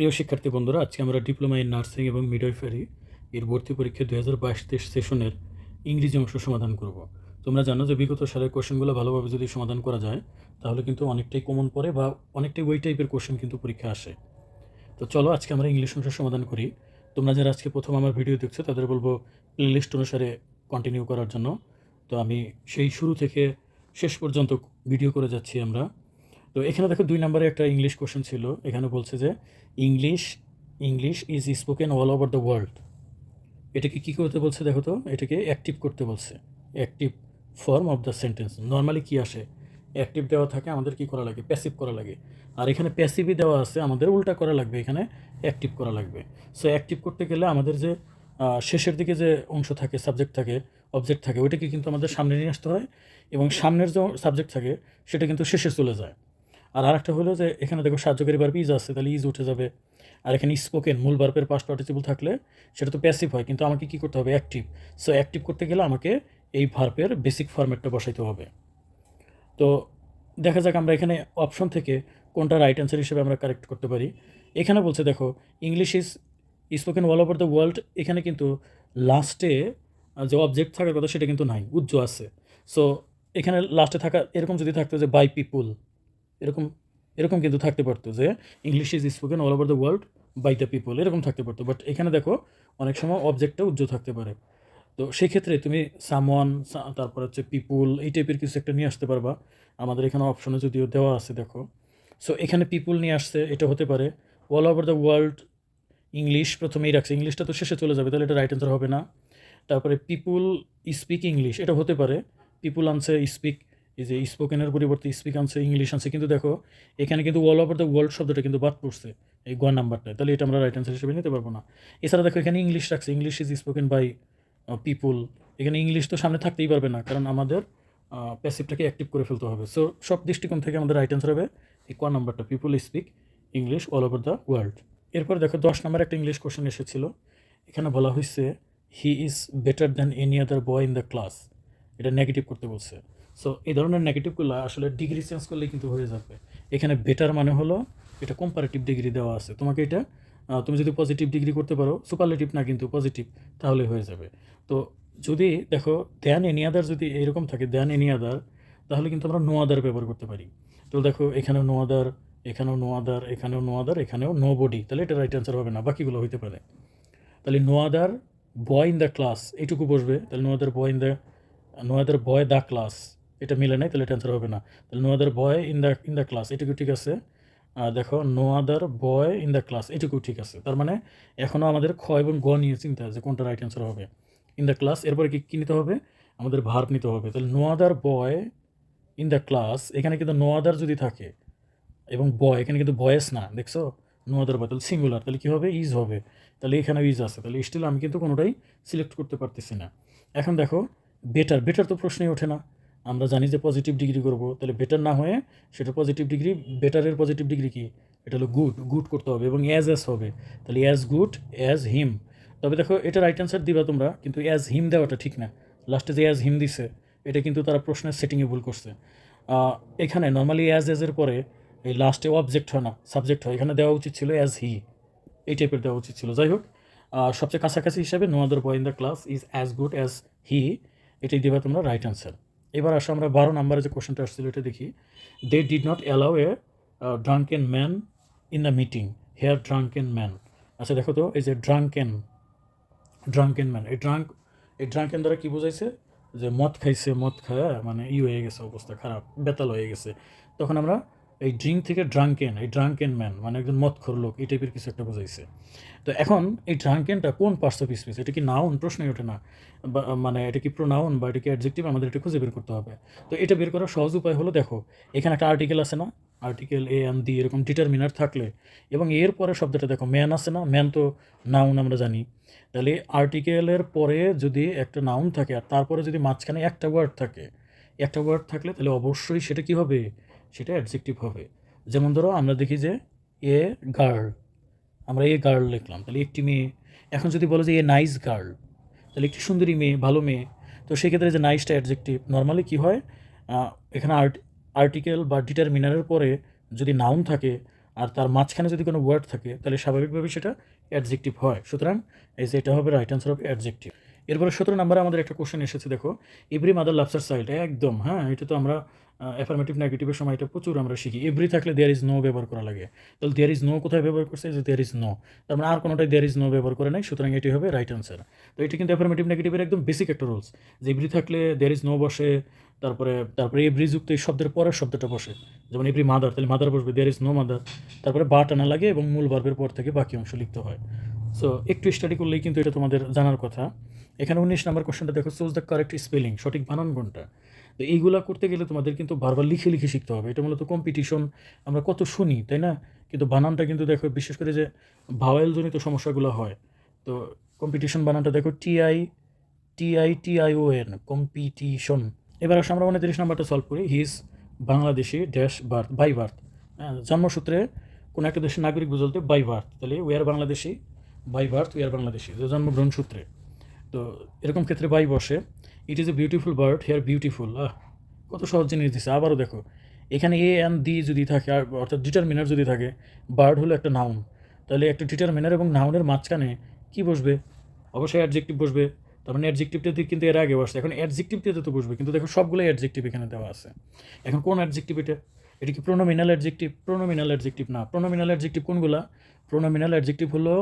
প্রিয় শিক্ষার্থী বন্ধুরা, আজকে আমরা ডিপ্লোমা ইন নার্সিং এবং মিডওয়াইফারি এর ভর্তি পরীক্ষা দুই হাজার বাইশ তেইশ সেশনের ইংরেজি অংশ সমাধান করব। তোমরা জানো যে বিগত সালের কোশ্চেনগুলো ভালোভাবে যদি সমাধান করা যায়, তাহলে কিন্তু অনেকটাই কমন পড়ে বা অনেকটাই ওই টাইপের কোশ্চেন কিন্তু পরীক্ষা আসে। তো চলো আজকে আমরা ইংলিশ অংশ সমাধান করি। তোমরা যারা আজকে প্রথম আমার ভিডিও দেখছ, তাদের বলব প্লেলিস্ট অনুসারে কন্টিনিউ করার জন্য। তো আমি সেই শুরু থেকে শেষ পর্যন্ত ভিডিও করে যাচ্ছি আমরা। তো এখানে দেখো দুই নম্বরে একটা ইংলিশ কোশ্চেন ছিল। এখানে বলছে যে English English is spoken all over the world এটাকে কী করতে বলছে দেখো তো? এটাকে অ্যাক্টিভ করতে বলছে। Active form of the sentence normally কী আসে? অ্যাক্টিভ দেওয়া থাকে, আমাদের কী করা লাগে? প্যাসিভ করা লাগে। আর এখানে প্যাসিভই দেওয়া আছে, আমাদের উল্টা করা লাগবে, এখানে অ্যাক্টিভ করা লাগবে। সো অ্যাক্টিভ করতে গেলে আমাদের যে শেষের দিকে যে অংশ থাকে সাবজেক্ট থাকে অবজেক্ট থাকে, ওইটাকে কিন্তু আমাদের সামনে নিয়ে আসতে হয়। এবং সামনের যে সাবজেক্ট থাকে, সেটা কিন্তু শেষে চলে যায়। আর আরেকটা হলো যে, এখানে দেখো সাহায্যকারী বার্ব ইজ আছে, তাহলে ইজ উঠে যাবে। আর এখানে স্পোকেন মূল বার্বের পাস্ট পার্টিসিপল থাকলে সেটা তো প্যাসিভ হয়, কিন্তু আমাকে কী করতে হবে? অ্যাক্টিভ সো অ্যাক্টিভ করতে গেলে আমাকে এই ভার্বের বেসিক ফরম্যাটটা বসাইতে হবে। তো দেখা যাক আমরা এখানে অপশন থেকে কোনটা রাইট অ্যান্সার হিসেবে আমরা কারেক্ট করতে পারি। এখানে বলছে দেখো English is spoken all over the world এখানে কিন্তু লাস্টে যে অবজেক্ট থাকার কথা সেটা কিন্তু নাই উজ্জ্ব আছে। সো এখানে লাস্টে থাকা, এরকম যদি থাকতো যে বাই পিপুল এরকম এরকম কিন্তু থাকতে পারতো যে English is spoken all over the world by the people এরকম থাকতে পারতো। বাট এখানে দেখো, অনেক সময় অবজেক্টটা উজ্জ্বল থাকতে পারে। তো সেই ক্ষেত্রে তুমি সামওয়ান তারপর হচ্ছে পিপুল এই টাইপের কিছু একটা নিয়ে আসতে পারবা। আমাদের এখানে অপশনে যদিও দেওয়া আছে, দেখো। সো এখানে পিপুল নিয়ে আসছে, এটা হতে পারে। All over the world English প্রথমেই রাখছে। ইংলিশটা তো শেষে চলে যাবে, তাহলে এটা রাইট অ্যান্সার হবে না। তারপরে পিপুল স্পিক ইংলিশ এটা হতে পারে। পিপুল আনছে স্পিক এই যে স্পোকেনের পরিবর্তে স্পিক আনছে ইংলিশ আনছে কিন্তু দেখো, এখানে কিন্তু অল ওভার দ্য ওয়ার্ল্ড শব্দটা কিন্তু বাদ পড়ছে, এই গ নাম্বারটা তাহলে এটা আমরা রাইট অ্যান্সার হিসেবে নিতে পারব না। এছাড়া দেখো, এখানে ইংলিশ রাখছে। English is spoken by people এখানে ইংলিশ তো সামনে থাকতেই পারবে না, কারণ আমাদের প্যাসিভটাকে অ্যাক্টিভ করে ফেলতে হবে। সো সব দৃষ্টিকোণ থেকে আমাদের রাইট অ্যান্সার হবে এই ক নাম্বারটা people speak English all over the world এরপর দেখো, দশ নাম্বার একটা ইংলিশ কোশ্চেন এসেছিল। এখানে বলা হয়েছে he is better than any other boy in the class এটা নেগেটিভ করতে বলছে। সো এই ধরনের নেগেটিভগুলো আসলে ডিগ্রি চেঞ্জ করলে কিন্তু হয়ে যাবে। এখানে বেটার মানে হলো এটা কম্পারেটিভ ডিগ্রি দেওয়া আছে। তোমাকে এটা তুমি যদি পজিটিভ ডিগ্রি করতে পারো সুপারলেটিভ না কিন্তু পজিটিভ তাহলে হয়ে যাবে। তো যদি দেখো দেন এনি আদার যদি এরকম থাকে দেন এনি আদার তাহলে কিন্তু আমরা নো আদার ব্যবহার করতে পারি। তো দেখো, এখানেও নো আদার এখানেও নো আদার এখানেও নো আদার এখানেও নো বডি তাহলে এটা রাইট অ্যান্সার হবে না, বাকিগুলো হইতে পারে। তাহলে no other boy in the class এইটুকু বসবে। তাহলে no other boy in the no other boy the class, এটা মিলে নাই, তাহলে এটা অ্যান্সার হবে না। তাহলে no other boy in the in the class এটুকু ঠিক আছে? দেখো no other boy in the class এটুকু ঠিক আছে। তার মানে এখনও আমাদের খ এবং গ নিয়ে চিন্তা আছে, কোনটা রাইট অ্যান্সার হবে। ইন দ্য ক্লাস এরপরে কি, কী নিতে হবে? আমাদের ভার্ব নিতে হবে। তাহলে no other boy in the class এখানে কিন্তু নো আদার যদি থাকে, এবং বয় এখানে কিন্তু বয়েস না, দেখছ? নো আদার বয় তাহলে সিঙ্গুলার তাহলে কী হবে? ইজ হবে। তাহলে এখানে ইজ আছে। তাহলে স্টিল আমি কিন্তু কোনোটাই সিলেক্ট করতে পারতেছি না। এখন দেখো বেটার বেটার তো প্রশ্নই ওঠে না। আমরা জানি যে পজিটিভ ডিগ্রি করব, তাহলে বেটার না হয়ে সেটা পজিটিভ ডিগ্রি বেটারের পজিটিভ ডিগ্রি কী? এটা হলো গুড গুড করতে হবে এবং অ্যাজ অ্যাজ হবে। তাহলে অ্যাজ গুড অ্যাজ হিম তবে দেখো, এটা রাইট অ্যান্সার দিবা তোমরা, কিন্তু অ্যাজ হিম দেওয়াটা ঠিক না। লাস্টে যে অ্যাজ হিম দিছে, এটা কিন্তু তারা প্রশ্নের সেটিংয়ে ভুল করছে। এখানে নর্মালি অ্যাজ অ্যাজের পরে এই লাস্টে অবজেক্ট হয় না সাবজেক্ট হয়। এখানে দেওয়া উচিত ছিল অ্যাজ হি এই টাইপের দেওয়া উচিত ছিল। যাই হোক সবচেয়ে কাছাকাছি হিসাবে no other boy in the class is as good as he এটাই দেবা তোমরা রাইট অ্যান্সার এবার আসো আমরা বারো নম্বরে যে কোশ্চেনটা আসছিল, এটা দেখি। They did not allow a drunken man in the meeting here drunken man আচ্ছা দেখো তো, এই যে ড্রাঙ্কেন ড্রাঙ্কেন ম্যান এই ড্রাঙ্ক এই ড্রাঙ্কেন দ্বারা কী বোঝাইছে? যে মদ খাইছে, মদ খায় মানে ই হয়ে গেছে অবস্থা, খারাপ, বেতাল হয়ে গেছে। তখন আমরা এই ড্রিঙ্ক থেকে ড্রাঙ্কেন এই ড্রাঙ্কেন ম্যান মানে একজন মদখোর লোক, এই টাইপের কিছু একটা বোঝাইছে। তো এখন এই ড্রাঙ্কেনটা কোন পার্টস অফ স্পিচ এটা কি নাউন প্রশ্নই ওঠে না। মানে এটা কি প্রোনাউন বা এটা কি অ্যাডজেক্টিভ আমাদের এটা খুঁজে বের করতে হবে। তো এটা বের করার সহজ উপায় হলো, দেখো, এখানে একটা আর্টিকেল আছে না? আর্টিকেল এ এম দি এরকম ডিটারমিনার থাকলে এবং এর পরে শব্দটা দেখো ম্যান আছে না? ম্যান তো নাউন আমরা জানি। তাহলে আর্টিকেলের পরে যদি একটা নাউন থাকে আর তারপরে যদি মাঝখানে একটা ওয়ার্ড থাকে, একটা ওয়ার্ড থাকলে তাহলে অবশ্যই সেটা কী হবে? সেটা অ্যাডজেক্টিভ হবে। যেমন ধরো আমরা দেখি যে এ গার্ল আমরা এ গার্ল লিখলাম, তাহলে একটি মেয়ে। এখন যদি বলো যে এ নাইস গার্ল তাহলে একটি সুন্দরী মেয়ে, ভালো মেয়ে। তো সেক্ষেত্রে যে নাইসটা অ্যাডজেক্টিভ নর্মালি কী হয়? এখানে আর্ট আর্টিকেল বা ডিটারমিনারের পরে যদি নাউন থাকে, আর তার মাঝখানে যদি কোনো ওয়ার্ড থাকে, তাহলে স্বাভাবিকভাবে সেটা অ্যাডজেক্টিভ হয়। সুতরাং এই যে এটা হবে রাইট অ্যান্সার অফ অ্যাডজেক্টিভ এরপরে সতেরো নম্বরে আমাদের একটা কোশ্চেন এসেছে, দেখো। এভরি মাদার লাভসার সাইড একদম হ্যাঁ এটা তো আমরা অ্যাফার্মেটিভ নেগেটিভের সময় এটা প্রচুর আমরা শিখি। এভরি থাকলে দেয়ার ইজ নো ব্যবহার করা লাগে। তাহলে দেয়ার ইজ নো কোথায় ব্যবহার করছে? যে দেয়ার ইজ নো তার মানে আর কোনোটাই দেয়ার ইজ নো ব্যবহার করে নাই, সুতরাং এটি হবে রাইট অ্যান্সার তো এটা কিন্তু অ্যাফার্মেটিভ নেগেটিভের একদম বেসিক একটা রুলস যে এভরি থাকলে দেয়ার ইজ নো বসে, তারপরে তারপরে এভরি যুক্ত এই শব্দের পরের শব্দটা বসে। যেমন এভরি মাদার তাহলে মাদার বসবে দেয়ার ইজ নো মাদার তারপরে বা টানা লাগে এবং মূল বার্বের পর থেকে বাকি অংশ লিখতে হয়। সো একটু স্টাডি করলেই কিন্তু এটা তোমাদের জানার কথা। এখানে উনিশ নম্বর কোশ্চেনটা দেখো চুজ দ্য কারেক্ট স্পেলিং সঠিক বানান কোনটা? তো এইগুলা করতে গেলে তোমাদের কিন্তু বারবার লিখে লিখে শিখতে হবে। এটা মূলত কম্পিটিশন আমরা কত শুনি, তাই না? কিন্তু বানানটা কিন্তু দেখো, বিশেষ করে যে ভাওয়েলজনিত সমস্যাগুলো হয়, তো কম্পিটিশন বানানটা দেখো T I T I T I O N competition এবার আসলে আমরা উনত্রিশ নাম্বারটা সলভ করি his Bangladeshi dash birth by birth জন্মসূত্রে কোনো একটা দেশের নাগরিক বুঝলতে বাই বার্থ তাহলে we Bangladeshi by birth we Bangladeshi জন্মগ্রহণ সূত্রে। তো এরকম ক্ষেত্রে বাই বসে it is a beautiful bird here beautiful ah, কত সহজ জিনিস দিচ্ছে আবারও দেখো, এখানে এ অ্যান্ড দি যদি থাকে, আর অর্থাৎ ডিটারমিনার যদি থাকে বার্ড হলো একটা নাউন তাহলে একটা ডিটারমিনার এবং নাউনের মাঝখানে কি বসবে? অবশ্যই অ্যাডজেক্টিভ বসবে। তার মানে অ্যাডজেক্টিভটা দিয়ে কিন্তু এর আগে বসছে। এখন অ্যাডজেক্টিভ দিয়ে তো বসবে, কিন্তু দেখো সবগুলো অ্যাডজেক্টিভ এখানে দেওয়া আছে। এখন কোন অ্যাডজেক্টিভ এটা? এটা কি প্রোনোমিনাল অ্যাডজেক্টিভ প্রোনোমিনাল অ্যাডজেক্টিভ না। প্রোনোমিনাল অ্যাডজেক্টিভ কোনগুলা? প্রোনোমিনাল অ্যাডজেক্টিভ হলো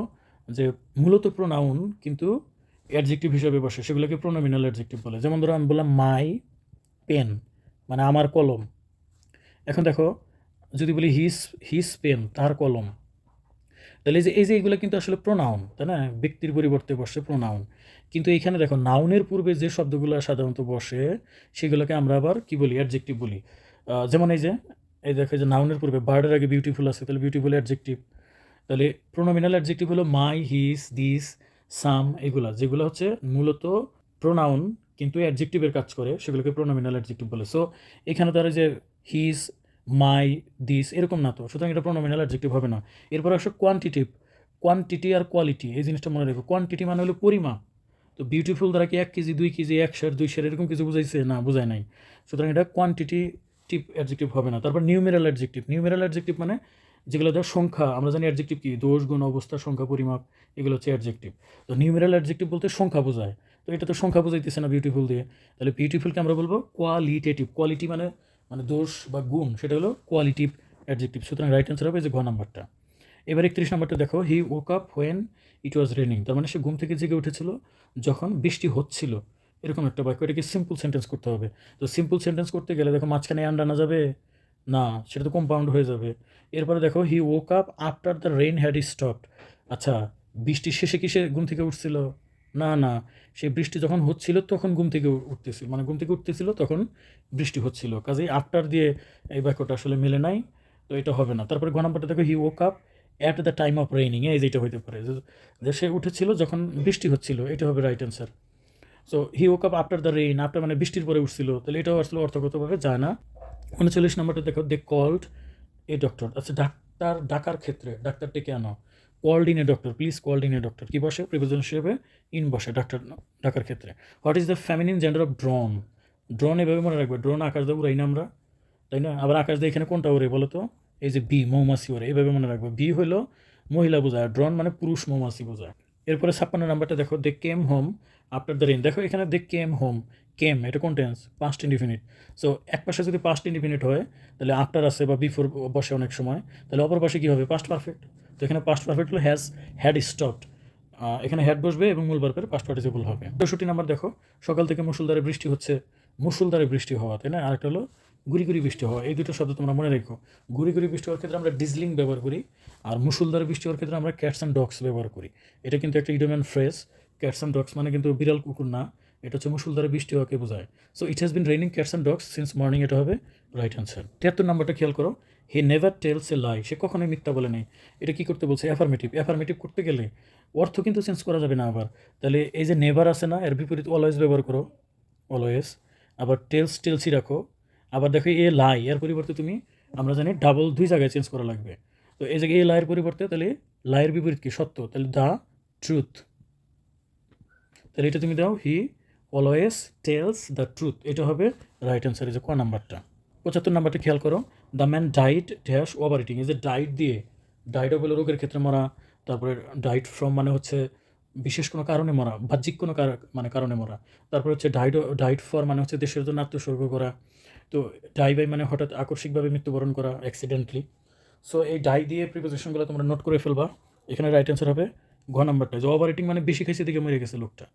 যে মূলত প্রোনাউন কিন্তু অ্যাডজেক্টিভ হিসেবে বসে, সেগুলোকে প্রোনোমিনাল অ্যাডজেক্টিভ বলে। যেমন ধরো আমি বললাম মাই পেন মানে আমার কলম। এখন দেখো, যদি বলি হিস হিস পেন তার কলম। তাহলে যে, এই যে এগুলো কিন্তু আসলে প্রোনাউন তাই না? ব্যক্তির পরিবর্তে বসে প্রোনাউন কিন্তু এইখানে দেখো নাউনের পূর্বে যে শব্দগুলো সাধারণত বসে, সেগুলোকে আমরা আবার কি বলি? অ্যাডজেক্টিভ বলি। যেমন এই যে, এই দেখো যে নাউনের পূর্বে বার্ডের আগে বিউটিফুল আছে, তাহলে বিউটিফুল অ্যাডজেক্টিভ তাহলে প্রোনোমিনাল অ্যাডজেক্টিভ হলো মাই হিস দিস সাম, এগুলা, যেগুলো হচ্ছে মূলত প্রোনাউন কিন্তু অ্যাডজেক্টিভের কাজ করে, সেগুলোকে প্রোনোমিনাল অ্যাডজেক্টিভ বলে। সো এখানে তারা যে হিস মাই দিস এরকম না তো। সুতরাং এটা প্রোনোমিনাল অ্যাডজেক্টিভ হবে না। এরপর আসলে কোয়ান্টিটিভ কোয়ান্টিটি আর কোয়ালিটি এই জিনিসটা মনে রেখো। কোয়ান্টিটি মানে হলো পরিমাপ তো বিউটিফুল দ্বারা কি এক কেজি, দুই কেজি, এক শেয়ার দুই শেয়ার এরকম কিছু বুঝাইছে? না, বোঝায় নাই। সুতরাং এটা কোয়ান্টিটি টিপ অ্যাডজেক্টিভ হবে না। তারপর নিউমেরাল অ্যাডজেক্টিভ নিউমেরাল অ্যাডজেক্টিভ মানে যেগুলো ধর সংখ্যা, আমরা জানি অ্যাডজেক্টিভ কি? দোষ, গুণ, অবস্থা, সংখ্যা, পরিমাপ, এগুলো হচ্ছে অ্যাডজেক্টিভ তো নিউমেরাল অ্যাডজেক্টিভ বলতে সংখ্যা বোঝায়। তো এটা তো সংখ্যা বোঝাইতেছে না বিউটিফুল দিয়ে। তাহলে বিউটিফুলকে আমরা বলব? কোয়ালিটেটিভ কোয়ালিটি মানে মানে দোষ বা গুণ, সেটা হলো কোয়ালিটিভ অ্যাডজেক্টিভ সুতরাং রাইট অ্যান্সার হবে যে ঘ নাম্বারটা। এবার একত্রিশ নাম্বারটা দেখো। He woke up when it was raining তার মানে সে ঘুম থেকে জেগে উঠেছিল যখন বৃষ্টি হচ্ছিল। এরকম একটা বাক্য। এটাকে সিম্পল সেন্টেন্স করতে হবে। তো সিম্পল সেন্টেন্স করতে গেলে দেখো মাঝখানে আন্ড আনা যাবে? না, সেটা তো কম্পাউন্ড হয়ে যাবে। এরপরে দেখো he woke up after the rain had stopped আচ্ছা বৃষ্টির শেষে কি সে ঘুম থেকে উঠছিল? না না সে বৃষ্টি যখন হচ্ছিল তখন ঘুম থেকে উঠতেছিল মানে ঘুম থেকে উঠতেছিল তখন বৃষ্টি হচ্ছিল। কাজেই আফটার দিয়ে এই বাক্যটা আসলে মেলে নাই, তো এটা হবে না। তারপরে ঘ নাম্বারটা দেখো he woke up at the time of raining এই যেটা হইতে পারে। যে সে উঠেছিল যখন বৃষ্টি হচ্ছিল, এটা হবে right answer so he woke up after the rain after মানে বৃষ্টির পরে উঠছিল, তাহলে এটাও আসলে অর্থগতভাবে যায় না। উনচল্লিশ নম্বরটা দেখো দে কল্ড এ ডক্টর আচ্ছা ডাক্তার, ডাকার ক্ষেত্রে ডাক্তার ডেকে আনো called in a doctor please called in a doctor কী বসে? প্রিপোজিশন হিসেবে ইন বসে, ডাক্তার, ডাকার ক্ষেত্রে। What is the feminine gender of drone drone এভাবে মনে রাখবে ড্রোন আকাশ দিয়ে উড়াই না আমরা, তাই না? আবার আকাশ দিয়ে এখানে কোনটা ওরে বলো তো? এই যে বি মৌমাছি ওরে এভাবে মনে রাখবে। বি হলো মহিলা বোঝায় ড্রোন মানে পুরুষ মৌমাছি বোঝায়। এরপরে ছাপ্পান্ন নাম্বারটা দেখো they came home after the rain দেখো এখানে দে কেম হোম কেম এটা কোন টেন্স পাস্ট ইনডিফিনিট সো এক পাশে যদি পাস্ট ইনডিফিনিট হয়, তাহলে আফটার আসে বা বিফোর বসে অনেক সময়, তাহলে অপর পাশে কী হবে? পাস্ট পারফেক্ট তো এখানে পাস্ট পারফেক্ট হলো হ্যাজ হ্যাড স্টপড এখানে হ্যাড বসবে এবং মূল বার্বের পাস্ট পার্টিসিপল হবে। চৌষট্টি নাম্বার দেখো, সকাল থেকে মুসুলধারে বৃষ্টি হচ্ছে মুসুলধারে বৃষ্টি হওয়া, তাই না? আরেকটা হলো গুড়ি গুড়ি বৃষ্টি হওয়া, এই দুটো শব্দ তোমরা মনে রেখো। গুড়ি গুড়ি বৃষ্টি হওয়ার ক্ষেত্রে আমরা ডিজলিং ব্যবহার করি, আর মুসুলধারে বৃষ্টি হওয়ার ক্ষেত্রে আমরা ক্যাটস অ্যান্ড ডগস ব্যবহার করি। এটা কিন্তু একটা idiomatic phrase, cats and dogs মানে কিন্তু বিড়াল, কুকুর না, এটা হচ্ছে মুসুলধারে বৃষ্টি হওয়াকে বোঝায়। So it has been raining cats and dogs since morning এটা হবে রাইট অ্যান্সার তিয়াত্তর নাম্বারটা খেয়াল করো হি নেভার টেলস এ লাই সে কখনোই মিথ্যা বলে নেই। এটা কি করতে বলছে? অ্যাফার্মেটিভ অ্যাফার্মেটিভ করতে গেলে অর্থ কিন্তু চেঞ্জ করা যাবে না আবার। তাহলে এই যে নেভার আছে না, এর বিপরীত অলওয়েজ ব্যবহার করো অলওয়েজ আবার টেলস টেলসই রাখো। আবার দেখো এ লাই এর পরিবর্তে তুমি, আমরা জানি ডাবল দুই জায়গায় চেঞ্জ করা লাগবে। তো এই জায়গায় এ লাইয়ের পরিবর্তে তাহলে লাইয়ের বিপরীত কি? সত্য। তাহলে দ্য ট্রুথ তাহলে এটা তুমি দাও he always tells the truth এটা হবে রাইট অ্যান্সার এই যে ক নাম্বারটা। পঁচাত্তর নাম্বারটা খেয়াল করো the man died dash over eating এই যে ডাইট দিয়ে ডাইট হলো রোগের ক্ষেত্রে মরা, তারপরে ডাইট ফ্রম মানে হচ্ছে বিশেষ কোনো কারণে মরা, বাহ্যিক কোনো মানে কারণে মরা। তারপর হচ্ছে ডাইট ডাইট ফর মানে হচ্ছে দেশের জন্য আত্মস্বর্গ করা। তো ডাই বাই মানে হঠাৎ আকস্মিকভাবে মৃত্যুবরণ করা অ্যাক্সিডেন্টলি সো এই ডাই দিয়ে প্রিপোজিশনগুলো তোমরা নোট করে ফেলবা। এখানে রাইট অ্যান্সার হবে ঘ নাম্বারটা যে ওভার মানে বেশি খাইছে দিকে মরে গেছে লোকটা।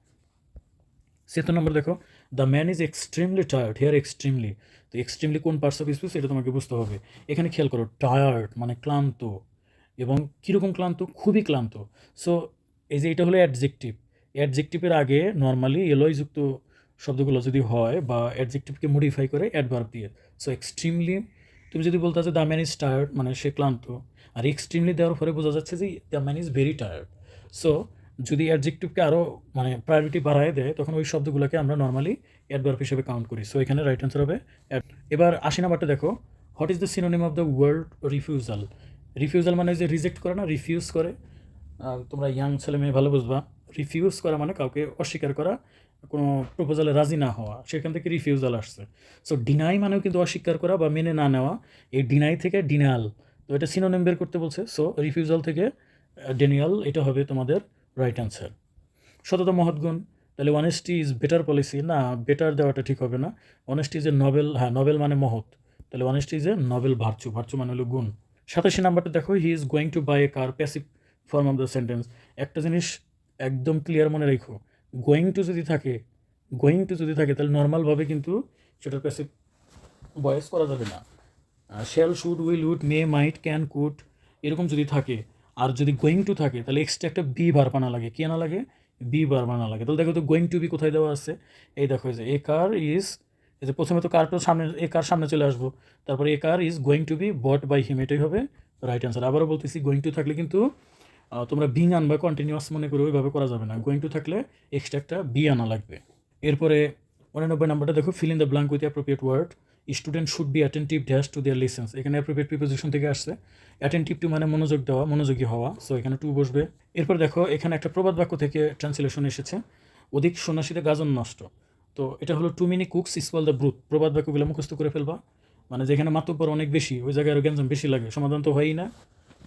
সেকেন্ড নম্বর দেখো the man is extremely tired here extremely তো এক্সট্রিমলি কোন পার্টস অফ স্পিচ এটা তোমাকে বুঝতে হবে। এখানে খেয়াল করো টায়ার্ড মানে ক্লান্ত। এবং কীরকম ক্লান্ত? খুবই ক্লান্ত। সো এই যে এটা হলো অ্যাডজেক্টিভ অ্যাডজেক্টিভের আগে নর্মালি এলয়যুক্ত শব্দগুলো যদি হয় বা অ্যাডজেক্টিভকে মডিফাই করে অ্যাডভার্ব দিয়ে। সো এক্সট্রিমলি তুমি যদি বলতে যে দ্য ম্যান ইজ টায়ার্ড মানে সে ক্লান্ত। আর এক্সট্রিমলি দেওয়ার পরে বোঝা যাচ্ছে যে the man is very tired so যদি অ্যাডজেক্টিভকে আরও মানে প্রায়োরিটি বাড়ায় দেয়, তখন ওই শব্দগুলোকে আমরা নর্মালি অ্যাডভার্ব হিসেবে কাউন্ট করি। সো এখানে রাইট অ্যান্সার হবে এবার আশি নাম্বারটা দেখো। What is the synonym of the world refusal refusal মানে যে রিজেক্ট করে না রিফিউজ করে। তোমরা ইয়াং ছেলে মেয়ে ভালো বুঝবা। রিফিউজ করা মানে কাউকে অস্বীকার করা কোনো প্রপোজালে রাজি না হওয়া, সেখান থেকে রিফিউজাল আসছে। সো ডিনাই মানেও কিন্তু অস্বীকার করা বা মেনে না নেওয়া। এই ডিনাই থেকে ডিনাল তো এটা সিনোনিম বের করতে বলছে। সো রিফিউজাল থেকে ডেনিয়াল এটা হবে তোমাদের রাইট অ্যান্সার সতত মহৎগুণ, তাহলে অনেস্টি ইজ বেটার পলিসি না বেটার দেওয়াটা ঠিক হবে না। অনেস্টি ইজ এ নবেল হ্যাঁ নবেল মানে মহৎ। তাহলে honesty is a noble virtue virtue মানে হলো গুণ। সাতাশি নাম্বারটা দেখো he is going to buy a car passive form of the sentence একটা জিনিস একদম ক্লিয়ার মনে রেখো গোয়িং টু যদি থাকে গোয়িং টু যদি থাকে, তাহলে নর্মালভাবে কিন্তু সেটার প্যাসিভ ভয়েস করা যাবে না। Shall should will would may might can could এরকম যদি থাকে, আর যদি গোয়িং টু থাকে, তাহলে এক্সট্রা একটা বি বার বানা লাগে। কে না লাগে? বি বার বানা লাগে। তাহলে দেখো তো গোয়িং টু বি কোথায় দেওয়া আছে? এই দেখো যে এ কার ইজ এই যে প্রথমে তো কারটা সামনে এ কার সামনে চলে আসব। তারপরে a car is going to be bought by him এটাই হবে রাইট অ্যান্সার আবারও বলতেছি গোয়িং টু থাকলে কিন্তু তোমরা বিং আনবা কন্টিনিউয়াস মনে করে, ওইভাবে করা যাবে না। গোয়িং টু থাকলে এক্সট্রা একটা বি আনা লাগবে। এরপরে উনানব্বই নাম্বারটা দেখো fill in the blank with appropriate word student should be attentive dash to their listens এখানে অ্যাপ্রোপ্রিয়েট প্রিপোজিশন থেকে আসছে। অ্যাটেন্টিভ টু মানে মনোযোগ দেওয়া, মনোযোগী হওয়া। সো এখানে টু বসবে। এরপর দেখো, এখানে একটা প্রবাদ বাক্য থেকে ট্রান্সলেশন এসেছে। অধিক সন্ন্যাসীতে গাজন নষ্ট। তো এটা হলো too many cooks spoil the broth প্রবাদ বাক্যগুলো মুখস্থ করে ফেলবা। মানে যেখানে মাতব্বর অনেক বেশি, ওই জায়গায় আরও গ্যাঞ্জাম বেশি লাগে। সমাধান তো হয়ই না।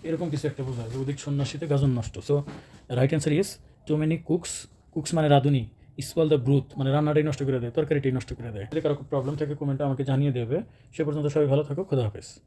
এরকম কিছু একটা বোঝায় যে অধিক সন্ন্যাসীতে গাজন নষ্ট। So right answer is too many cooks cooks মানে রাঁধুনি স্পল দ্য ব্রুথ মানে রান্নাটাই নষ্ট করে দেয়, তরকারিটাই নষ্ট করে দেয়। যদি কারও প্রবলেম থাকে কমেন্টটা আমাকে জানিয়ে দেবে। সে পর্যন্ত সবাই ভালো থাকো, খোদা হাফেজ।